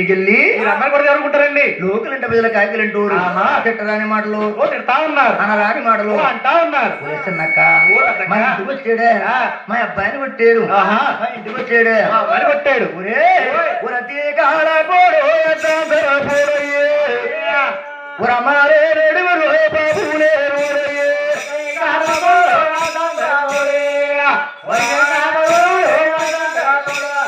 ఈ ఇంటికి వెళ్ళి మీరందరూ కూడా జరుగుకుంటారండి లోకలంట ప్రజల కాయకలంటూరు ఆహా. తిట్టరాని మాటలు తిడతా ఉన్నారు అనరాని మాటలు ఓ అంటా ఉన్నారు పెద్దక్క. మా ఇంటికి వచ్చాడే. మా అబ్బాయిని కొట్టాడు. మా ఇంటికి వచ్చాడే మరి కొట్టాడు ఒరే ఒరతి కాడ పోడు ఎత్తాంతర పోడయ్యే ఒరమారే రెడుగురు బాబులే రోడయ్యే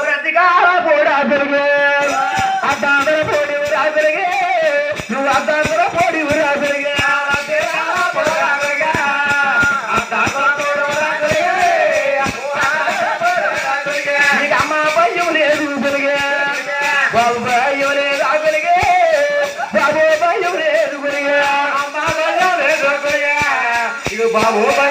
ఒరతి కాడ పోడా పెరిగే ఇది బాబు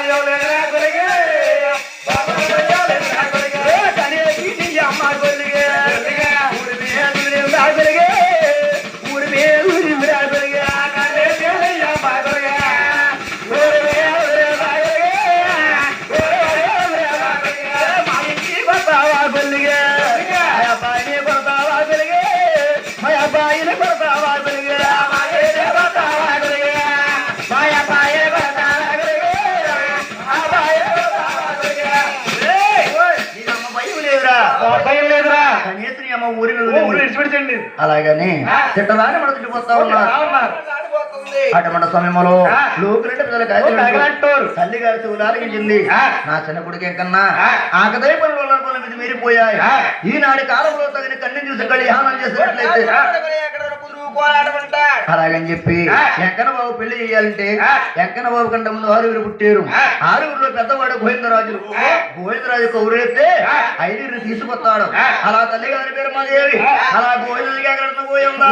కనీసం ఊరి ఊరు. విడిచిపెట్టండి అలాగని తిట్టరాని మన ఉన్నా ఉన్నారు. అటువంటి సమయంలో. లోకలంటే తల్లి గారి చెవులారగించింది ఆ. నా చిన్న కొడుకు కన్నా ఆ. ఆకదై పనుల మీద మీరిపోయాయి. ఈనాటి కాలంలో తగిన కన్ను చూసి కళ్యాణం చేసినట్లయితే అలాగని చెప్పి. వెంకన్న బాబు పెళ్ళి చేయాలంటే. వెంకన్న బాబు కంటే ముందు ఆరుగురు పుట్టారు. ఆరుగురులో పెద్దవాడు గోవిందరాజు. గోవిందరాజు కౌరులెత్తే ఆ. ఐదుగురు తీసుకొస్తాడు. అలా తల్లి గారి పేరు మాదేవి. అలా గోవిందుడికి ఎక్కడ పోయిందా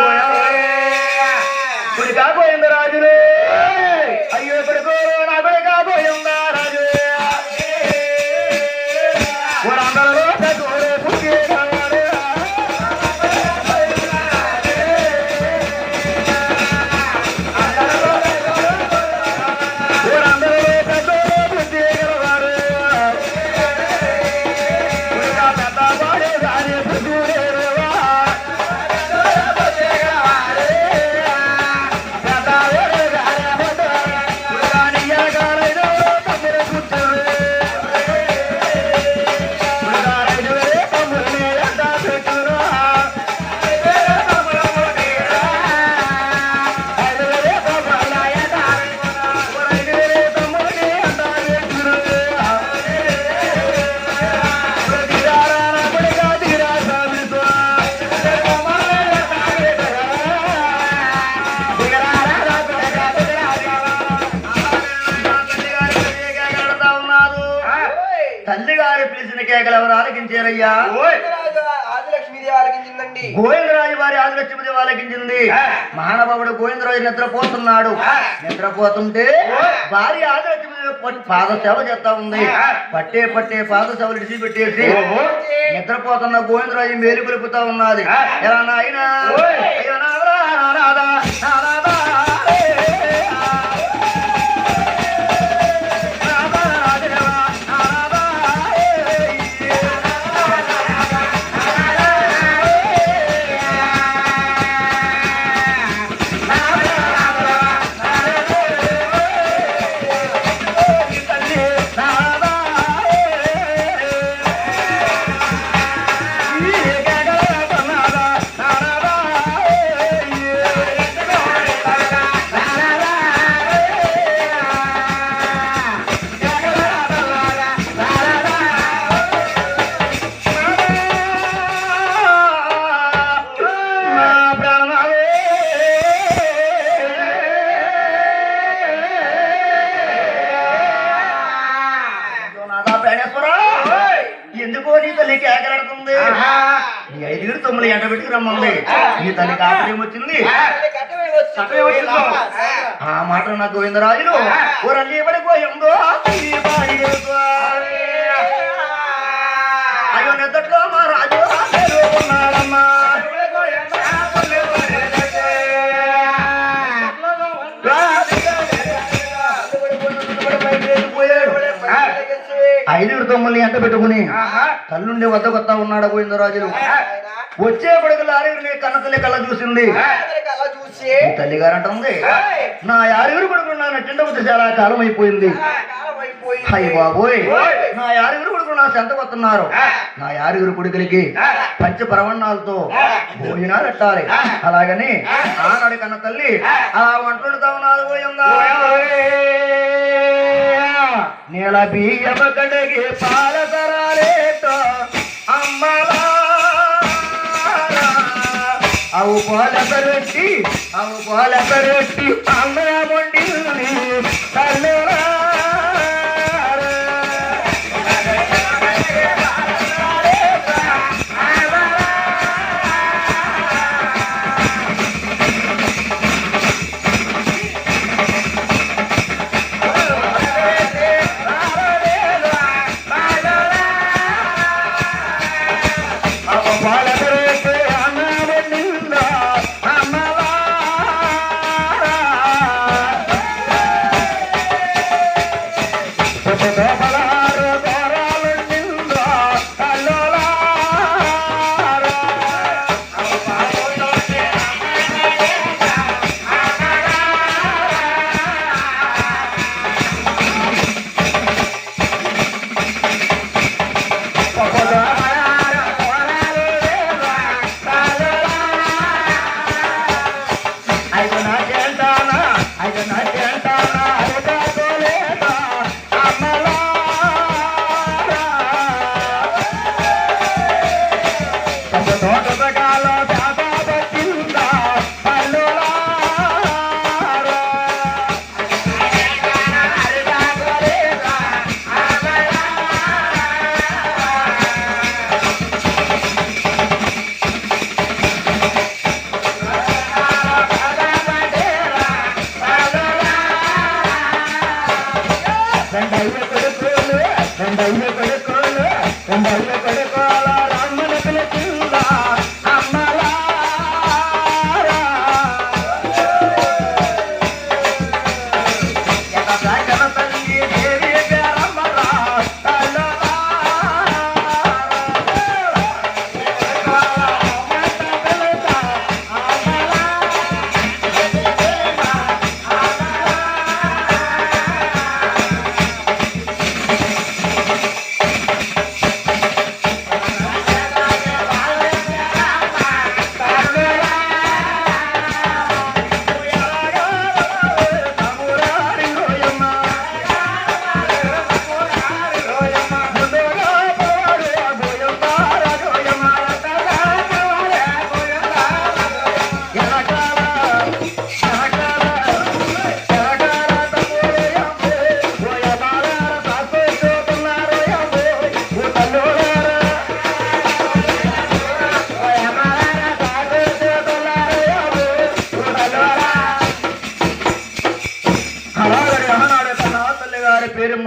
ఆలకించారయ్యా ఆదిలక్ష్మీదేవి ఆలకించిందండి గోవిందరాజు వారి ఆదిలక్ష్మి ఆలకించింది. మహానుభావుడు గోవిందరాజు నిద్రపోతున్నాడు. నిద్రపోతుంటే భార్య ఆదిలక్ష్మి పాద సేవ చేస్తా ఉంది. పట్టే పట్టే పాద సేవలు విడిచిపెట్టేసి ఓహో. నిద్రపోతున్న గోవిందరాజు మేలు కొలుపుతా ఉన్నది. ఎలా నాయనా తల్లి కేకలాడుతుంది. నీ ఐదుగురు తొమ్మిది పెట్టుకు రమ్మంది. నీ తల్లి వచ్చిందో. ఆ. మాట నా గోవిందరాజులు ఊరల్లి పడిపోయిందో తమ్ముల్ని ఎంట పెట్టుకుని. తల్లుండి వద్దకొత్తా ఉన్నాడు గోవిందరాజులు వచ్చే కొడుకులు ఆరుగురిని కన్న తల్లి కళ్ళ చూసింది. అలా తల్లి గారు అంటుంది నా ఆరుగురు కొడుకులు నా నట్టింట చాలా కాలం అయిపోయింది. అయ్య బాబోయ్. నా ఆరుగురు కొడుకులు నా చెంతకు వస్తున్నారు నా ఆరుగురు కొడుకులకి పంచ పరవణాలతో భోజనాలు పెట్టాలి. అలాగని ఆనాడు కన్న తల్లి ఆ. వంటలుతా ఉన్నది పోయిందా? నీల బియ్యం కడిగి పాల తరాలేటో అమ్మలా అవు పాల పెరట్టి అవు పాల పెరట్టి అమ్మ వండింది తల్లురా.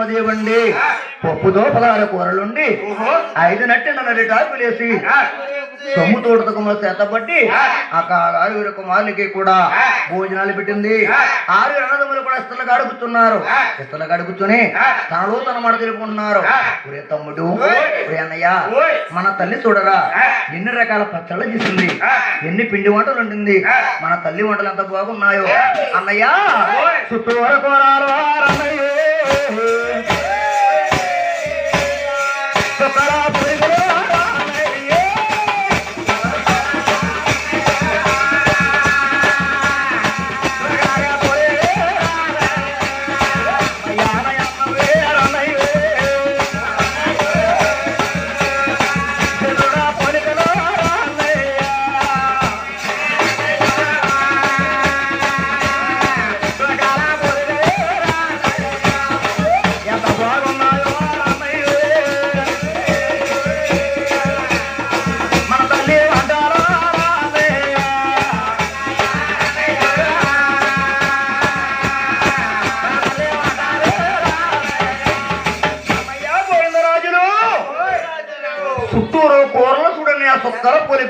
గారి పేరు మదేవండి పప్పుతో పదహారు కూరలుండి ఐదు నట్టి నన్నటి టాకులేసి సొమ్ము తోటకముల చేతబట్టి ఆ. ఆరుగురు కుమారులకి కూడా భోజనాలు పెట్టింది. ఆరుగురు అన్నదమ్ములు కూడా ఇస్తలు అడుగుతున్నారు ఇస్తలు అడుగుతూనే తనలో తన మాట తెలుపుకుంటున్నారు. ఒరే తమ్ముడు ఒరే అన్నయ్య మన తల్లి చూడరా ఎన్ని రకాల పచ్చళ్ళు చేసింది ఎన్ని పిండి వంటలు ఉంటుంది మన తల్లి వంటలు ఎంత బాగున్నాయో. అన్నయ్య అన్నయ్య.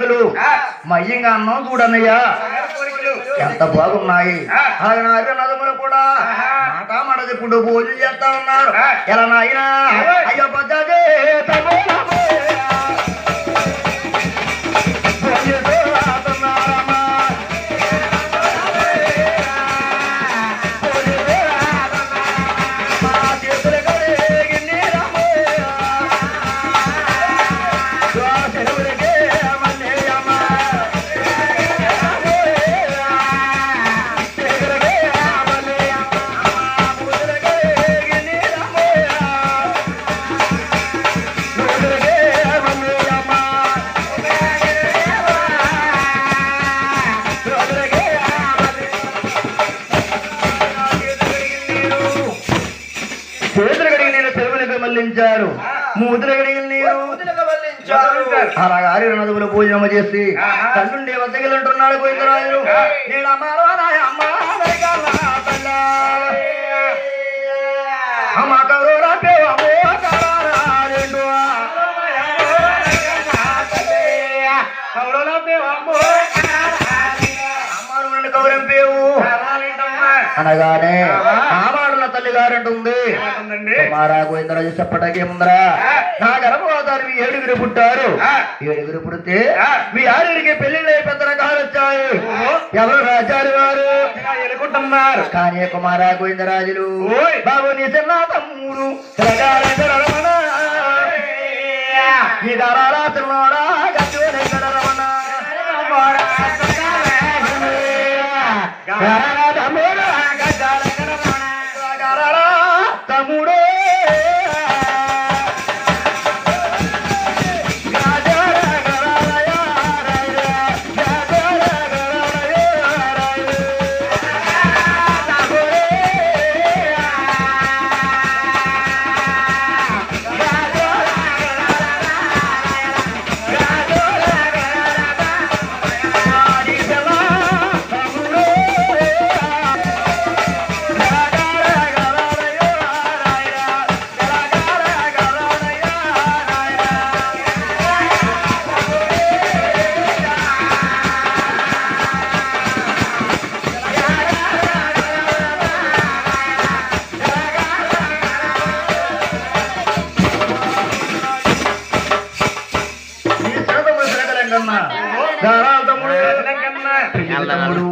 పొలికలు మయ్యంగా అన్నం చూడన్నయ్యా. ఎంత బాగున్నాయి. ఆయన నదములు కూడా. మాట ఇప్పుడు భోజనం చేస్తా ఉన్నారు. ఎలా నాయనా? అయ్యో పద్ధతి మూతుల గడిగిన నీరు. నదువులు చేసి. తల్లుండే వద్దగిలంటున్నాడు గోవిందరాజు. నేను అమ్మారో అమ్మా కౌరం అనగానే తల్లి గారంటుంది గోవిందరాజు చెప్పటానికి ముందరా. నా మీ ఏడుగురు పుట్టారు. ఏడుగురు పుడితే మీ ఆరుగురికి పెళ్ళిళ్ళు పెద్ద కాలు వచ్చాయి. ఎవరు రాజారు వారు? ఎలుకుంటున్నారు కానీ కుమారా గోవిందరాజులు. బాబు నీ చిన్న తమ్ముడు. ఈ రమణ తమ్ముడు.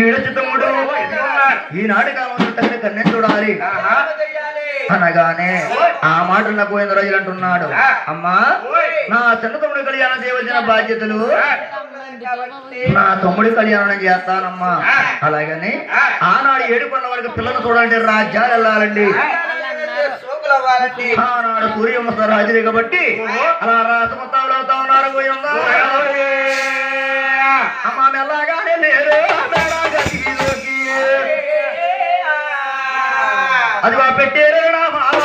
ఈడచి తమ్ముడు ఈనాటి కాలంలో తగిన కన్నే చూడాలి. అనగానే ఆ మాటలు పోయిన రోజులు అంటున్నాడు. అమ్మా నా చిన్న తమ్ముడు కళ్యాణం చేయవలసిన బాధ్యతలు నా తమ్ముడి కళ్యాణం చేస్తానమ్మా. అలాగని ఆనాడు ఏడుకొండ వరకు పిల్లలు చూడాలంటే రాజ్యాలు వెళ్ళాలండి. ఆనాడు సూర్యవంశ రాజులే కాబట్టి అలా రాసమతాలు అమ్మా మెల్లగానే దిగిలోకి. అది పెట్టేరు నా మామ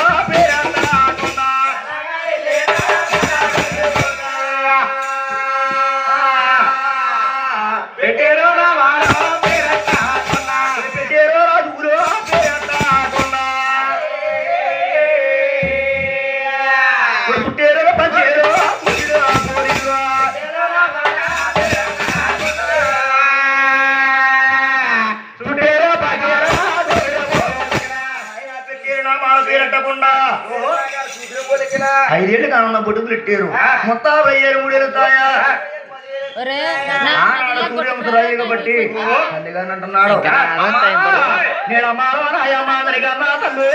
ఐదేళ్ళు కానున్న బొడుగులు పెట్టారు మొత్తం వెయ్యేరు మూడేళ్ళు తాయా? కాబట్టి తల్లిగాని అంటున్నాడు. నేను అమ్మాలో నాయమ్మ అందరికీ అన్నా తల్లి.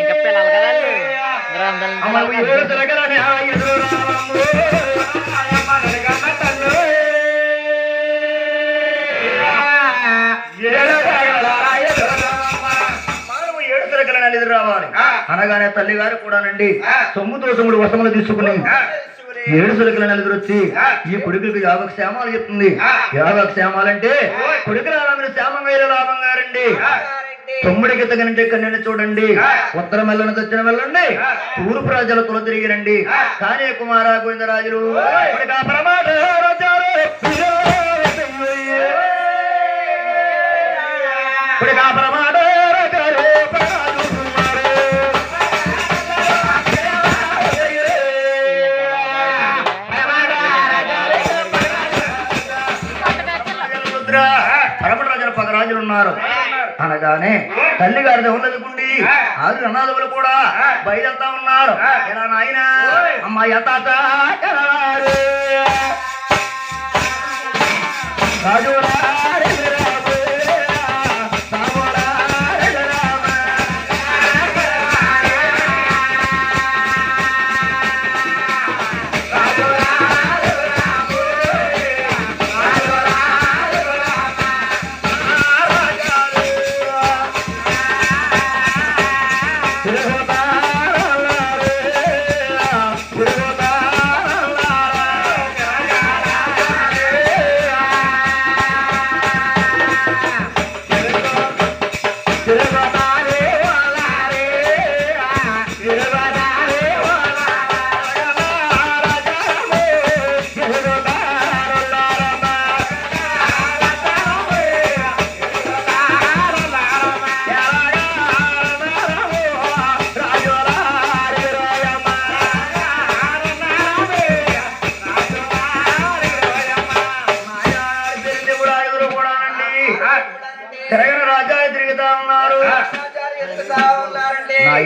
ఇంకా పిల్లలు కదా వాళ్ళు. గ్రంథాలు అమ్మ ఏడు తిరగలని ఆ ఎదురు రావమ్ము. నాయమ్మ అందరికీ అన్న తల్లి. రావాలి. అనగానే తల్లి గారు కూడానండి సొమ్ముతో సొమ్ముడు వసములు తీసుకుని ఏడు సులకల నలుగురు వచ్చి ఈ కొడుకులకు యోగక్షేమాలు చెప్తుంది. యోగక్షేమాలంటే కొడుకుల మీరు క్షేమంగా ఇలా లాభంగా రండి తొమ్మిడికి తగినంటే కన్యను చూడండి. ఉత్తర మెల్లని దక్షిణ వెళ్ళండి. తూర్పు రాజ్యాల కుల తిరిగి రండి. కానీ కుమార గోవిందరాజులు కొడుకా పరమాట ఉన్నారు. అనగానే తల్లి గారి ఉన్నదికుండి ఆరు అనాథములు కూడా బయలుతా ఉన్నారు. ఎలా నాయన? అమ్మ యథాత రాజు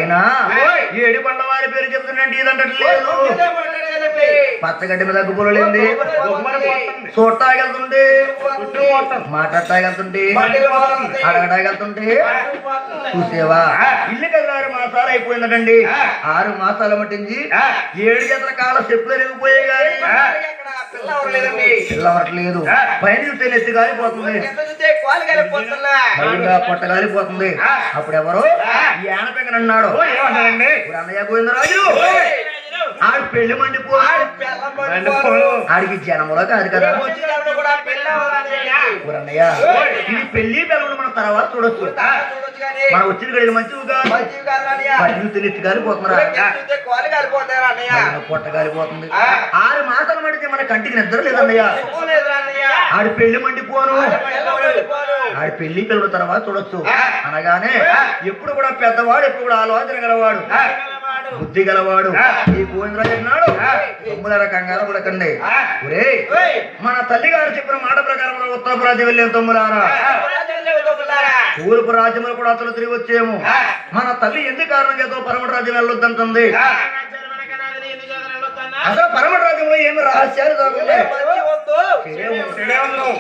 నాయనా ఏడు పండ్ల వారి పేరు చెప్తున్నట్టు లేదు. పచ్చగడ్డి మీద గుబ్బులేంది చూడటాగెళ్తుంటే మాట్లాడటాగెళ్తుంటే అడగటాగెళ్తుంటే చూసేవా? ఇల్లు కదా ఆరు మాసాలు అయిపోయిందటండి. ఆరు మాసాలు మట్టించి ఏడు జతల కాల చెప్పులు ఎరిగిపోయాయి కానీ పిల్లవట్లేదు పైన చూస్తే నెత్తి కాలిపోతుంది. పొట్ట కాలిపోతుంది. అప్పుడు ఎవరు యానపెంగన్ అన్నాడు. ఇప్పుడు అన్నయ్య గోవిందరాజు. ఆడి పెళ్ళి మండిపో. ఆడికి జనములో కాదు కదా. అన్నయ్య ఇది పెళ్ళి పిల్లలు మన తర్వాత చూడొచ్చు. మన వచ్చిన గడికి కాదు. అన్నయ్య. పైన కాలిపోతున్నారా? పైన పొట్ట కాలిపోతుంది. ఆరు మన కంటికి నిద్ర లేదన్నయ్య. ఆడి పెళ్ళి మండిపోను. ఆడి పెళ్ళి పిల్లల తర్వాత చూడొచ్చు. అనగానే ఎప్పుడు కూడా పెద్దవాడు ఎప్పుడు కూడా ఆలోచన గలవాడు. బుద్ధి గలవాడు. ఈ గోవిందరాజు అన్నాడు తమ్ముల కంగారు పడకండి. ఒరే మన తల్లి గారు చెప్పిన మాట ప్రకారం మనం ఉత్తరపు రాజ్యం వెళ్ళాం తమ్ములారా? తూర్పు రాజ్యములు కూడా అతను తిరిగి వచ్చేము మన తల్లి ఎందుకు కారణం చేత పరమట రాజ్యం వెళ్ళొద్దంటుంది అసలు పరమట రాజ్యంలో ఏమి రహస్యాలు వద్దు.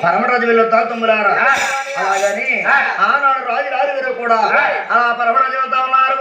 పరమట రాజ్యం వెళ్ళొద్దా తమ్ములారా? అలాగని ఆనాడు రాజు రాజు గారు కూడా అలా పరమట రాజ్యం వెళ్తా ఉన్నారు.